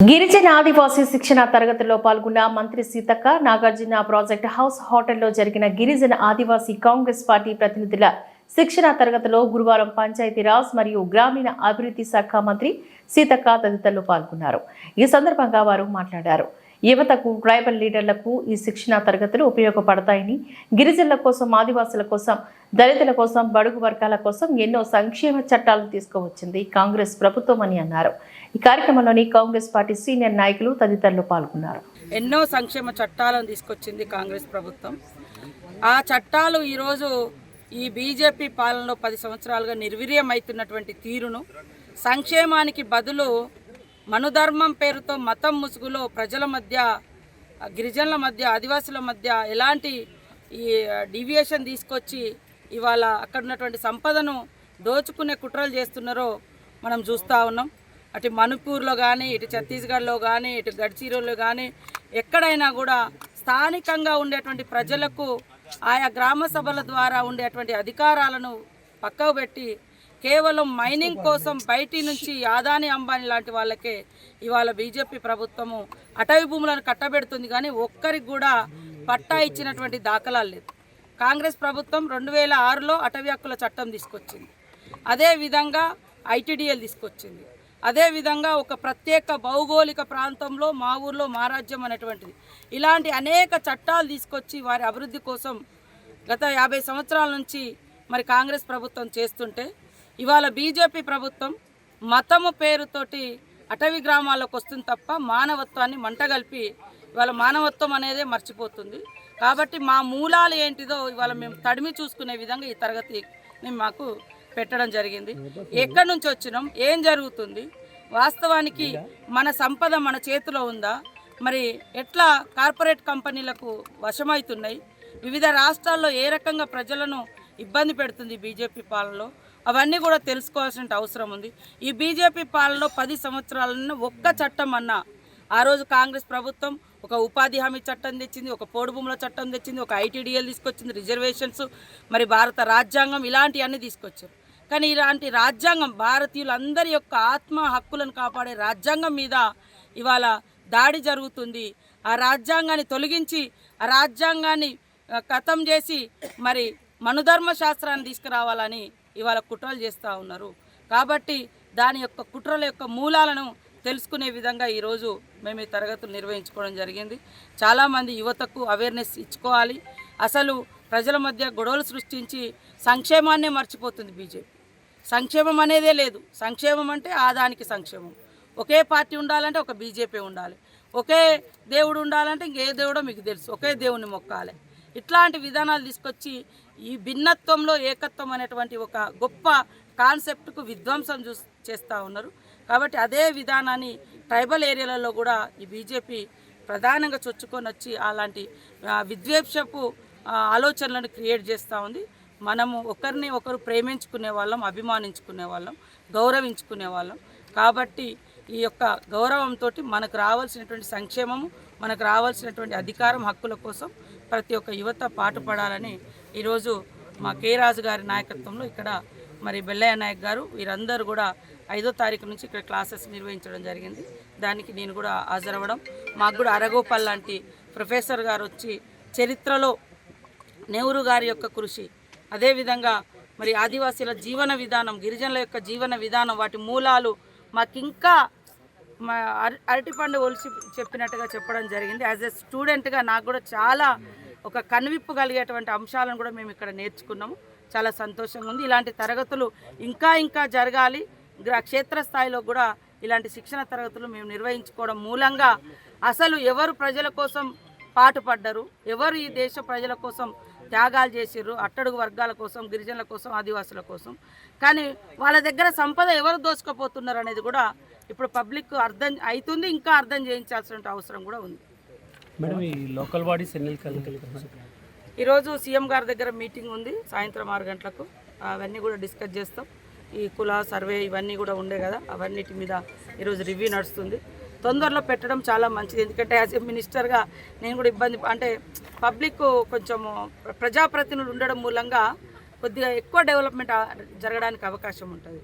గిరిజన ఆదివాసీ శిక్షణ తరగతిలో పాల్గొన్న మంత్రి సీతక్క నాగార్జున ప్రాజెక్ట్ హౌస్ హోటల్లో జరిగిన గిరిజన ఆదివాసీ కాంగ్రెస్ పార్టీ ప్రతినిధుల శిక్షణ తరగతిలో గురువారం పంచాయతీరాజ్ మరియు గ్రామీణ అభివృద్ధి శాఖ మంత్రి సీతక్క తదితరులు పాల్గొన్నారు. ఈ సందర్భంగా వారు మాట్లాడారు. యువతకు ట్రైబల్ లీడర్లకు ఈ శిక్షణ తరగతులు ఉపయోగపడతాయని గిరిజనుల కోసం ఆదివాసుల కోసం దళితుల కోసం బడుగు వర్గాల కోసం ఎన్నో సంక్షేమ చట్టాలు తీసుకువచ్చింది కాంగ్రెస్ ప్రభుత్వం అని అన్నారు. ఈ కార్యక్రమంలోని కాంగ్రెస్ పార్టీ సీనియర్ నాయకులు తదితరులు పాల్గొన్నారు. ఎన్నో సంక్షేమ చట్టాలను తీసుకొచ్చింది కాంగ్రెస్ ప్రభుత్వం. ఆ చట్టాలు ఈరోజు ఈ బీజేపీ పాలనలో పది సంవత్సరాలుగా నిర్వీర్యమవుతున్నటువంటి తీరును సంక్షేమానికి బదులు మనుధర్మం పేరుతో మతం ముసుగులో ప్రజల మధ్య గిరిజనుల మధ్య ఆదివాసుల మధ్య ఎలాంటి ఈ డివియేషన్ తీసుకొచ్చి ఇవాళ అక్కడ ఉన్నటువంటి సంపదను దోచుకునే కుట్రలు చేస్తున్నారో మనం చూస్తూ ఉన్నాం. అటు మణిపూర్లో కానీ ఇటు ఛత్తీస్గఢ్లో కానీ ఇటు గడ్చిరోలో కానీ ఎక్కడైనా కూడా స్థానికంగా ఉండేటువంటి ప్రజలకు ఆయా గ్రామ సభల ద్వారా ఉండేటువంటి అధికారాలను పక్కకు పెట్టి కేవలం మైనింగ్ కోసం బయటి నుంచి యాదాని అంబానీ లాంటి వాళ్ళకే ఇవాళ బీజేపీ ప్రభుత్వము అటవీ భూములను కట్టబెడుతుంది కానీ ఒక్కరికి కూడా పట్టా ఇచ్చినటువంటి దాఖలాలు లేదు కాంగ్రెస్ ప్రభుత్వం రెండు వేల ఆరులో అటవీ హక్కుల చట్టం తీసుకొచ్చింది. అదేవిధంగా ఐటీడీఎల్ తీసుకొచ్చింది. అదేవిధంగా ఒక ప్రత్యేక భౌగోళిక ప్రాంతంలో మా ఊర్లో మా రాజ్యం అనేటువంటిది. ఇలాంటి అనేక చట్టాలు తీసుకొచ్చి వారి అభివృద్ధి కోసం గత యాభై సంవత్సరాల నుంచి మరి కాంగ్రెస్ ప్రభుత్వం చేస్తుంటే ఇవాళ బీజేపీ ప్రభుత్వం మతము పేరుతోటి అటవీ గ్రామాలకు వస్తుంది తప్ప మానవత్వాన్ని మంటగలిపి ఇవాళ మానవత్వం అనేదే మర్చిపోతుంది. కాబట్టి మా మూలాలు ఏంటిదో ఇవాళ మేము తడిమి చూసుకునే విధంగా ఈ తరగతిని మాకు పెట్టడం జరిగింది. ఎక్కడి నుంచి వచ్చినాం? ఏం జరుగుతుంది? వాస్తవానికి మన సంపద మన చేతిలో ఉందా? మరి ఎట్లా కార్పొరేట్ కంపెనీలకు వశమవుతున్నాయి వివిధ రాష్ట్రాల్లో ఏ రకంగా ప్రజలను ఇబ్బంది పెడుతుంది బీజేపీ పాలనలో? అవన్నీ కూడా తెలుసుకోవాల్సిన అవసరం ఉంది. ఈ బీజేపీ పాలనలో పది సంవత్సరాలను ఒక్క చట్టం అన్నా ఆ రోజు కాంగ్రెస్ ప్రభుత్వం ఒక ఉపాధి హామీ చట్టం తెచ్చింది ఒక పోడు భూముల చట్టం తెచ్చింది ఒక ఐటీడీఎల్ తీసుకొచ్చింది రిజర్వేషన్స్ మరి భారత రాజ్యాంగం ఇలాంటివన్నీ తీసుకొచ్చారు. కానీ ఇలాంటి రాజ్యాంగం భారతీయులందరి యొక్క ఆత్మ హక్కులను కాపాడే రాజ్యాంగం మీద ఇవాళ దాడి జరుగుతుంది. ఆ రాజ్యాంగాన్ని తొలగించి ఆ రాజ్యాంగాన్ని కథం ఖతం చేసి మరి మనుధర్మ శాస్త్రాన్ని తీసుకురావాలని ఇవాళ కుట్రలు చేస్తూ ఉన్నారు. కాబట్టి దాని యొక్క కుట్రల యొక్క మూలాలను తెలుసుకునే విధంగా ఈరోజు మేము ఈ తరగతులు నిర్వహించుకోవడం జరిగింది. చాలామంది యువతకు అవేర్నెస్ ఇచ్చుకోవాలి. అసలు ప్రజల మధ్య గొడవలు సృష్టించి సంక్షేమాన్నే మర్చిపోతుంది బీజేపీ. సంక్షేమం అనేదే లేదు. సంక్షేమం అంటే ఆదానికి సంక్షేమం. ఒకే పార్టీ ఉండాలంటే ఒక బీజేపీ ఉండాలి. ఒకే దేవుడు ఉండాలంటే ఇంకే దేవుడో మీకు తెలుసు. ఒకే దేవుని మొక్కాలి. ఇట్లాంటి విధానాలు తీసుకొచ్చి ఈ భిన్నత్వంలో ఏకత్వం అనేటువంటి ఒక గొప్ప కాన్సెప్ట్కు విధ్వంసం చూ చేస్తూ ఉన్నారు. కాబట్టి అదే విధానాన్ని ట్రైబల్ ఏరియాలలో కూడా ఈ బీజేపీ ప్రధానంగా చొచ్చుకొని వచ్చి అలాంటి విద్వేషపు ఆలోచనలను క్రియేట్ చేస్తూ ఉంది. మనము ఒకరిని ఒకరు ప్రేమించుకునే వాళ్ళం అభిమానించుకునే వాళ్ళం గౌరవించుకునే వాళ్ళం. కాబట్టి ఈ యొక్క గౌరవంతో మనకు రావాల్సినటువంటి సంక్షేమము మనకు రావాల్సినటువంటి అధికారం హక్కుల కోసం ప్రతి ఒక్క యువత పాటుపడాలని ఈరోజు మా కే రాజు గారి నాయకత్వంలో ఇక్కడ మరి బెల్లయ్య నాయక్ గారు వీరందరూ కూడా ఐదో తారీఖు నుంచి ఇక్కడ క్లాసెస్ నిర్వహించడం జరిగింది. దానికి నేను కూడా హాజరవ్వడం. మాకు కూడా అరగోపాల్ లాంటి ప్రొఫెసర్ గారు వచ్చి చరిత్రలో నెహ్రూ గారి యొక్క కృషి అదేవిధంగా మరి ఆదివాసీల జీవన విధానం గిరిజనుల యొక్క జీవన విధానం వాటి మూలాలు మాకింకా మా అర- అరటిపండు ఒలిసి చెప్పినట్టుగా చెప్పడం జరిగింది. యాజ్ ఎ స్టూడెంట్గా నాకు కూడా చాలా ఒక కనువిప్పు కలిగేటువంటి అంశాలను కూడా మేము ఇక్కడ నేర్చుకున్నాము. చాలా సంతోషంగా ఉంది. ఇలాంటి తరగతులు ఇంకా ఇంకా జరగాలి. గ్రా- క్షేత్రస్థాయిలో కూడా ఇలాంటి శిక్షణ తరగతులు మేము నిర్వహించుకోవడం మూలంగా అసలు ఎవరు ప్రజల కోసం పాటుపడ్డరు ఎవరు ఈ దేశ ప్రజల కోసం త్యాగాలు చేసిర్రు? అట్టడుగు వర్గాల కోసం గిరిజనుల కోసం ఆదివాసుల కోసం. కానీ వాళ్ళ దగ్గర సంపద ఎవరు దోచుకుపోతున్నారు అనేది కూడా ఇప్పుడు పబ్లిక్ అర్థం అవుతుంది ఇంకా అర్థం చేయించాల్సిన అవసరం కూడా ఉంది. మేడం ఈ లోకల్ బాడీస్ ఈరోజు సీఎం గారి దగ్గర మీటింగ్ ఉంది సాయంత్రం ఆరు గంటలకు. అవన్నీ కూడా డిస్కస్ చేస్తాం. ఈ కుల సర్వే ఇవన్నీ కూడా ఉండే కదా అవన్నిటి మీద ఈరోజు రివ్యూ నడుస్తుంది. తొందరలో పెట్టడం చాలా మంచిది ఎందుకంటే యాజ్ ఎ మినిస్టర్గా నేను కూడా ఇబ్బంది అంటే పబ్లిక్ కొంచెము ప్రజాప్రతినిధులు ఉండడం మూలంగా కొద్దిగా ఎక్కువ డెవలప్మెంట్ జరగడానికి అవకాశం ఉంటుంది.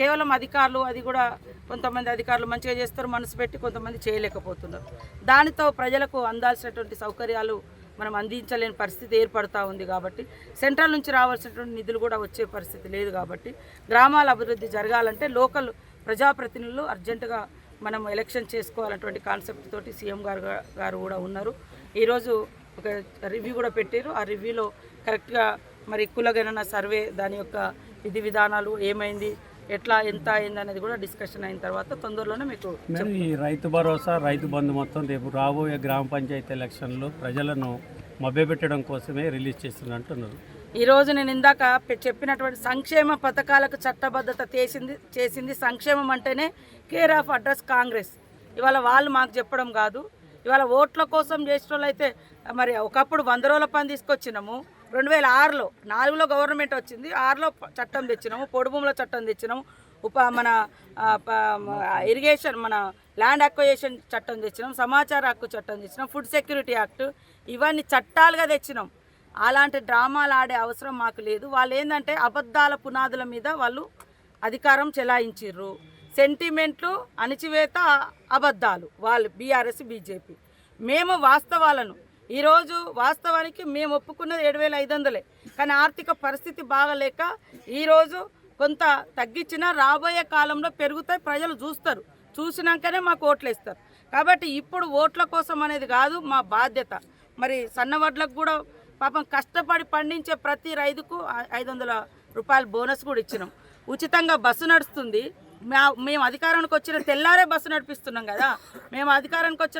కేవలం అధికారులు అది కూడా కొంతమంది అధికారులు మంచిగా చేస్తారు మనసు పెట్టి కొంతమంది చేయలేకపోతున్నారు. దానితో ప్రజలకు అందాల్సినటువంటి సౌకర్యాలు మనం అందించలేని పరిస్థితి ఏర్పడుతూ ఉంది కాబట్టి సెంట్రల్ నుంచి రావాల్సినటువంటి నిధులు కూడా వచ్చే పరిస్థితి లేదు కాబట్టి గ్రామాల అభివృద్ధి జరగాలంటే లోకల్ ప్రజాప్రతినిధులు అర్జెంటుగా మనం ఎలక్షన్ చేసుకోవాలన్నటువంటి కాన్సెప్ట్ తోటి సీఎం గారు గారు కూడా ఉన్నారు. ఈరోజు ఒక రివ్యూ కూడా పెట్టారు. ఆ రివ్యూలో కరెక్ట్గా మరి కులగణన సర్వే దాని యొక్క విధి విధానాలు ఏమైంది ఎట్లా ఎంత అయింది అనేది కూడా డిస్కషన్ అయిన తర్వాత తొందరలోనే మీకు ఈ రైతు భరోసా రైతు బంధు మొత్తం రేపు రాబోయే గ్రామ పంచాయతీ ఎలక్షన్లో ప్రజలను మభ్యపెట్టడం కోసమే రిలీజ్ చేస్తుంది అంటున్నారు ఈరోజు నేను ఇందాక చెప్పినటువంటి సంక్షేమ పథకాలకు చట్టబద్ధత చేసింది చేసింది సంక్షేమం అంటేనే కేర్ ఆఫ్ అడ్రస్ కాంగ్రెస్. ఇవాళ వాళ్ళు మాకు చెప్పడం కాదు. ఇవాళ ఓట్ల కోసం చేసిన వాళ్ళు అయితే మరి ఒకప్పుడు వంద రోజుల పని తీసుకొచ్చినాము. రెండు వేల ఆరులో నాలుగులో గవర్నమెంట్ వచ్చింది ఆరులో చట్టం తెచ్చినాము పొడుభూముల చట్టం తెచ్చినాము ఉప మన ప- ఇరిగేషన్ మన ల్యాండ్ అక్వజేషన్ చట్టం తెచ్చినాం సమాచార హక్కు చట్టం తెచ్చినాం ఫుడ్ సెక్యూరిటీ యాక్ట్ ఇవన్నీ చట్టాలుగా తెచ్చినాం. అలాంటి డ్రామాలు ఆడే అవసరం మాకు లేదు. వాళ్ళు ఏంటంటే అబద్ధాల పునాదుల మీద వాళ్ళు అధికారం చెలాయించిర్రు. సెంటిమెంట్లు అణిచివేత అబద్ధాలు వాళ్ళు బీఆర్ఎస్ బీజేపీ. మేము వాస్తవాలను ఈరోజు వాస్తవానికి మేము ఒప్పుకున్నది ఏడు వేల ఐదు వందలే. కానీ ఆర్థిక పరిస్థితి బాగలేక ఈరోజు కొంత తగ్గించినా రాబోయే కాలంలో పెరుగుతాయి ప్రజలు చూస్తారు. చూసినాకనే మాకు ఓట్లు ఇస్తారు కాబట్టి ఇప్పుడు ఓట్ల కోసం అనేది కాదు మా బాధ్యత. మరి సన్నవడ్లకు కూడా పాపం కష్టపడి పండించే ప్రతి రైతుకు ఐదు వందల రూపాయల బోనస్ కూడా ఇచ్చినాం. ఉచితంగా బస్సు నడుస్తుంది. మా మేము అధికారానికి వచ్చిన తెల్లారే బస్సు నడిపిస్తున్నాం కదా. మేము అధికారానికి వచ్చిన